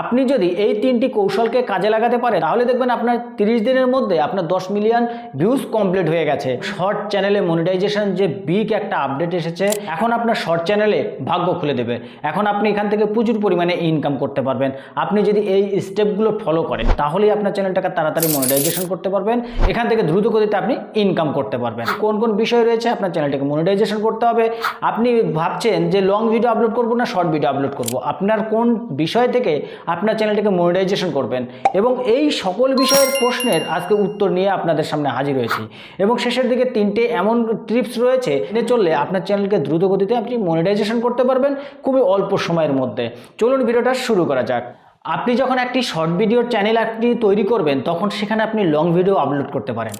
আপনি যদি এই তিনটি কৌশলকে কাজে লাগাতে পারেন, তাহলে দেখবেন আপনার তিরিশ দিনের মধ্যে আপনার দশ মিলিয়ন ভিউজ কমপ্লিট হয়ে গেছে। শর্ট চ্যানেলে মনিটাইজেশন যে বিগ একটা আপডেট এসেছে, এখন আপনার শর্ট চ্যানেলে ভাগ্য খুলে দেবে। এখন আপনি এখান থেকে প্রচুর পরিমাণে ইনকাম করতে পারবেন। আপনি যদি এই স্টেপগুলো ফলো করেন, তাহলেই আপনার চ্যানেলটাকে তাড়াতাড়ি মনিটাইজেশন করতে পারবেন। এখান থেকে দ্রুত গতিতে আপনি ইনকাম করতে পারবেন। কোন কোন বিষয় রয়েছে? আপনার চ্যানেলটাকে মনিটাইজেশন করতে হবে। আপনি ভাবছেন যে লং ভিডিও আপলোড করব না শর্ট ভিডিও আপলোড করব? আপনার কোন বিষয় থেকে আপনার চ্যানেলটিকে মনিটাইজেশন করবেন। এবং এই সকল বিষয়ের প্রশ্নের আজকে উত্তর নিয়ে আপনাদের সামনে হাজির হয়েছি। এবং শেষের দিকে তিনটে এমন টিপস রয়েছে এনে চললে আপনার চ্যানেলকে দ্রুত গতিতে আপনি মনিটাইজেশন করতে পারবেন, খুবই অল্প সময়ের মধ্যে। চলুন ভিডিওটা শুরু করা যাক। আপনি যখন একটি শর্ট ভিডিওর চ্যানেল আপনি তৈরি করবেন, তখন সেখানে আপনি লং ভিডিও আপলোড করতে পারেন।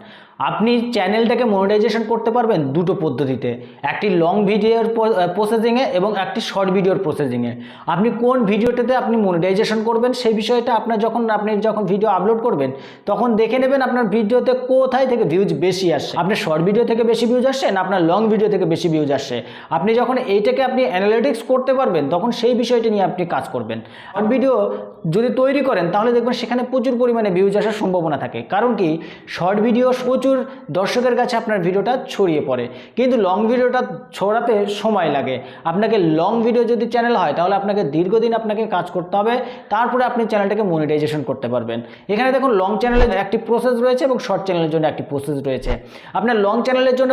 আপনি চ্যানেলটাকে মনিটাইজেশন করতে পারবেন দুটো পদ্ধতিতে। একটি লং ভিডিওর প্রসেসিংয়ে এবং একটি শর্ট ভিডিওর প্রসেসিংয়ে আপনি কোন ভিডিওটাতে আপনি মনিটাইজেশন করবেন সেই বিষয়টা আপনার যখন আপনি যখন ভিডিও আপলোড করবেন, তখন দেখে নেবেন আপনার ভিডিওতে কোথায় থেকে ভিউজ বেশি আসছে। আপনার শর্ট ভিডিও থেকে বেশি ভিউজ আসছে না আপনার লং ভিডিও থেকে বেশি ভিউজ আসছে? আপনি যখন এইটাকে আপনি অ্যানালিটিক্স করতে পারবেন, তখন সেই বিষয়টি নিয়ে আপনি কাজ করবেন। আর ভিডিও যদি তৈরি করেন, তাহলে দেখবেন সেখানে প্রচুর পরিমাণে ভিউজ আসার সম্ভাবনা থাকে। কারণ কি? শর্ট ভিডিও প্রচুর দর্শকের কাছে আপনার ভিডিওটা ছড়িয়ে পড়ে। কিন্তু লং ভিডিওটা ছড়াতে সময় লাগে। আপনাকে লং ভিডিও যদি চ্যানেল হয়, তাহলে আপনাকে দীর্ঘদিন আপনাকে কাজ করতে হবে। তারপরে আপনি চ্যানেলটাকে মনিটাইজেশন করতে পারবেন। এখানে দেখুন লং চ্যানেলের একটি প্রসেস রয়েছে এবং শর্ট চ্যানেলের জন্য একটি প্রসেস রয়েছে। আপনার লং চ্যানেলের জন্য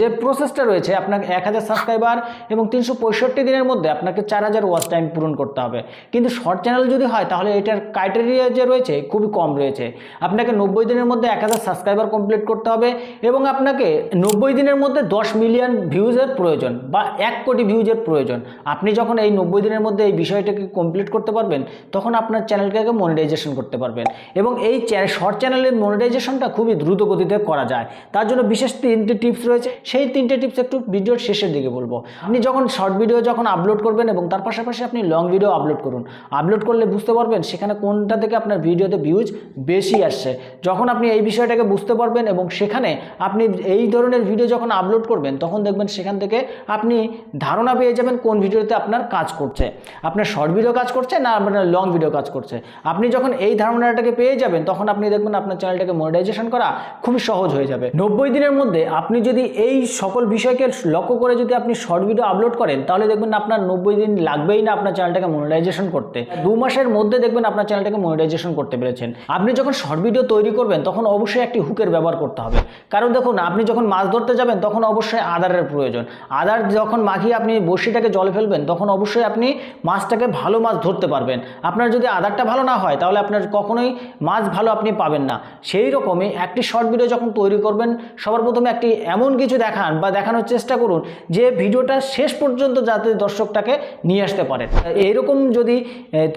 যে প্রসেসটা রয়েছে, আপনাকে এক হাজার সাবস্ক্রাইবার এবং তিনশো পঁয়ষট্টি দিনের মধ্যে আপনাকে চার হাজার ওয়াচ টাইম পূরণ করতে হবে। কিন্তু শর্ট চ্যানেল যদি হয় তাহলে এটার ক্রাইটেরিয়া যে রয়েছে খুবই কম রয়েছে। আপনাকে নব্বই দিনের মধ্যে এক হাজার সাবস্ক্রাইবার কমপ্লিট করতে হবে এবং আপনাকে নব্বই দিনের মধ্যে দশ মিলিয়ন ভিউজের প্রয়োজন বা এক কোটি ভিউজের প্রয়োজন। আপনি যখন এই নব্বই দিনের মধ্যে এই বিষয়টাকে কমপ্লিট করতে পারবেন, তখন আপনার চ্যানেলটাকে মনিটাইজেশন করতে পারবেন এবং এই শর্ট চ্যানেলের মনিটাইজেশনটা খুবই দ্রুত গতিতে করা যায়। তার জন্য বিশেষ তিনটে টিপস রয়েছে। সেই তিনটে টিপস একটু ভিডিওর শেষের দিকে বলব। আপনি যখন শর্ট ভিডিও যখন আপলোড করবেন এবং তার পাশাপাশি আপনি লং ভিডিও আপলোড করুন। আপলোড করলে বুঝতে পারবেন সেখানে কোনটা থেকে আপনার ভিডিওতে ভিউজ বেশি আসছে, যখন আপনি এই বিষয়টাকে বুঝতে পারবেন এবং সেখানে আপনি এই ধরনের ভিডিও যখন আপলোড করবেন, তখন দেখবেন সেখান থেকে আপনি ধারণা পেয়ে যাবেন কোন ভিডিওতে আপনার কাজ করছে। আপনার শর্ট ভিডিও কাজ করছে না আপনার লং ভিডিও কাজ করছে? আপনি যখন এই ধারণাটাকে পেয়ে যাবেন, তখন আপনি দেখবেন আপনার চ্যানেলটাকে মনিটাইজেশন করা খুবই সহজ হয়ে যাবে। নব্বই দিনের মধ্যে আপনি যদি এই সকল বিষয়কে লক্ষ্য করে যদি আপনি শর্ট ভিডিও আপলোড করেন, তাহলে দেখবেন আপনার নব্বই দিন লাগবেই না আপনার চ্যানেলটাকে মনিটাইজেশন করতে। দু মাসের মধ্যে দেখবেন আপনার চ্যানেলটাকে মনিটাইজেশন করতে পেরেছেন। আপনি যখন শর্ট ভিডিও তৈরি করবেন, তখন অবশ্যই একটি হুকের ব্যবহার করতে হবে। কারণ দেখুন, আপনি যখন মাছ ধরতে যাবেন, তখন অবশ্যই আদারের প্রয়োজন। আদার যখন মাখিয়ে আপনি বড়শিটাকে জলে ফেলবেন, তখন অবশ্যই আপনি মাছটাকে ভালো মাছ ধরতে পারবেন। আপনার যদি আদারটা ভালো না হয়, তাহলে আপনার কখনোই মাছ ভালো আপনি পাবেন না। সেই রকমই একটি শর্ট ভিডিও যখন তৈরি করবেন, সবার প্রথমে একটি এমন কিছু দেখান বা দেখানোর চেষ্টা করুন যে ভিডিওটা শেষ পর্যন্ত যাতে দর্শকটাকে নিয়ে আসতে পারেন। এইরকম যদি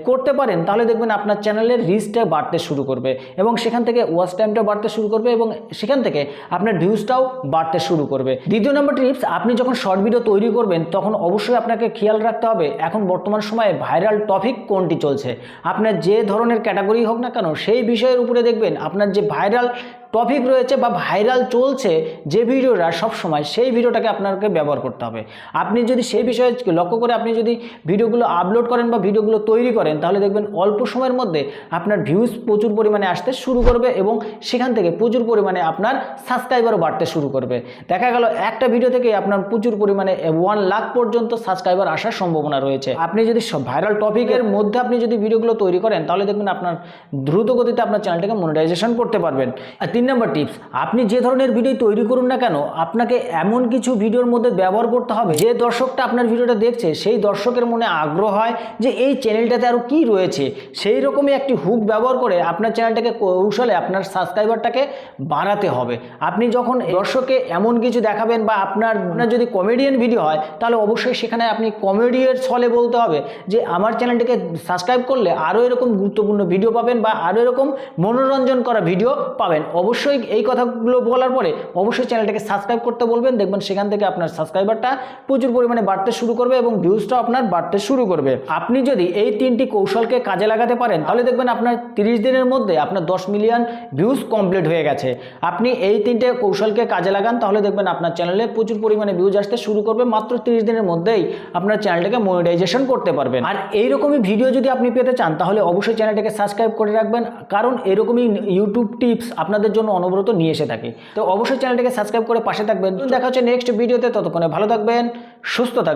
করতে পারেন তাহলে দেখবেন আপনার চ্যানেলের রিচটা বাড়তে শুরু করবে এবং সেখান থেকে ওয়াচ টাইমটা বাড়তে শুরু করবে এবং সেখান থেকে আপনার ভিউজটাও বাড়তে শুরু করবে। দ্বিতীয় নম্বর টিপস আপনি যখন শর্ট ভিডিও তৈরি করবেন, তখন অবশ্যই আপনাকে খেয়াল রাখতে হবে এখন বর্তমান সময়ে ভাইরাল টপিক কোনটি চলছে। আপনার যে ধরনের ক্যাটাগরি হোক না কেন, সেই বিষয়ের উপরে দেখবেন আপনার যে ভাইরাল টপিক রয়েছে বা ভাইরাল চলছে যে ভিডিওটা সবসময়, সেই ভিডিওটাকে আপনাকে ব্যবহার করতে হবে। আপনি যদি সেই বিষয়ে লক্ষ্য করে আপনি যদি ভিডিওগুলো আপলোড করেন বা ভিডিওগুলো তৈরি করেন, তাহলে দেখবেন অল্প সময়ের মধ্যে আপনার ভিউজ প্রচুর পরিমাণে আসতে শুরু করবে এবং সেখান থেকে প্রচুর পরিমাণে আপনার সাবস্ক্রাইবারও বাড়তে শুরু করবে। দেখা গেল একটা ভিডিও থেকে আপনার প্রচুর পরিমাণে ওয়ান লাখ পর্যন্ত সাবস্ক্রাইবার আসার সম্ভাবনা রয়েছে। আপনি যদি ভাইরাল টপিকের মধ্যে আপনি যদি ভিডিওগুলো তৈরি করেন, তাহলে দেখবেন আপনার দ্রুত গতিতে আপনার চ্যানেলটাকে মনিটাইজেশন করতে পারবেন। আর নম্বর টিপস, আপনি যে ধরনের ভিডিও তৈরি করুন না কেন, আপনাকে এমন কিছু ভিডিওর মধ্যে ব্যবহার করতে হবে। যে দর্শকটা আপনার ভিডিওটা দেখছে, সেই দর্শকের মনে আগ্রহ হয় যে এই চ্যানেলটাতে আরও কি রয়েছে। সেই রকমই একটি হুক ব্যবহার করে আপনার চ্যানেলটাকে কৌশলে আপনার সাবস্ক্রাইবারটাকে বাড়াতে হবে। আপনি যখন দর্শককে এমন কিছু দেখাবেন বা আপনার আপনার যদি কমেডিয়ান ভিডিও হয়, তাহলে অবশ্যই সেখানে আপনি কমেডিয়ার ছলে বলতে হবে যে, আমার চ্যানেলটিকে সাবস্ক্রাইব করলে আরও এরকম গুরুত্বপূর্ণ ভিডিও পাবেন বা আরও এরকম মনোরঞ্জন করা ভিডিও পাবেন। অবশ্যই অবশ্যই এই কথাগুলো বলার পরে অবশ্যই চ্যানেলটাকে সাবস্ক্রাইব করতে বলবেন। দেখবেন সেখান থেকে আপনার সাবস্ক্রাইবারটা প্রচুর পরিমাণে বাড়তে শুরু করবে এবং ভিউজটাও আপনার বাড়তে শুরু করবে। আপনি যদি এই তিনটি কৌশলকে কাজে লাগাতে পারেন, তাহলে দেখবেন আপনার তিরিশ দিনের মধ্যে আপনার দশ মিলিয়ন ভিউজ কমপ্লিট হয়ে গেছে। আপনি এই তিনটে কৌশলকে কাজে লাগান, তাহলে দেখবেন আপনার চ্যানেলে প্রচুর পরিমাণে ভিউজ আসতে শুরু করবে। মাত্র তিরিশ দিনের মধ্যেই আপনার চ্যানেলটাকে মনিটাইজেশন করতে পারবেন। আর এইরকমই ভিডিও যদি আপনি পেতে চান, তাহলে অবশ্যই চ্যানেলটাকে সাবস্ক্রাইব করে রাখবেন। কারণ এরকমই ইউটিউব টিপস আপনাদের জন্য অনবরত নিয়ে এসে থাকি। তো অবশ্যই চ্যানেলটাকে সাবস্ক্রাইব করে পাশে থাকবেন। দেখা হচ্ছে নেক্সট ভিডিওতে ততক্ষণে ভালো থাকবেন, সুস্থ থাকবেন।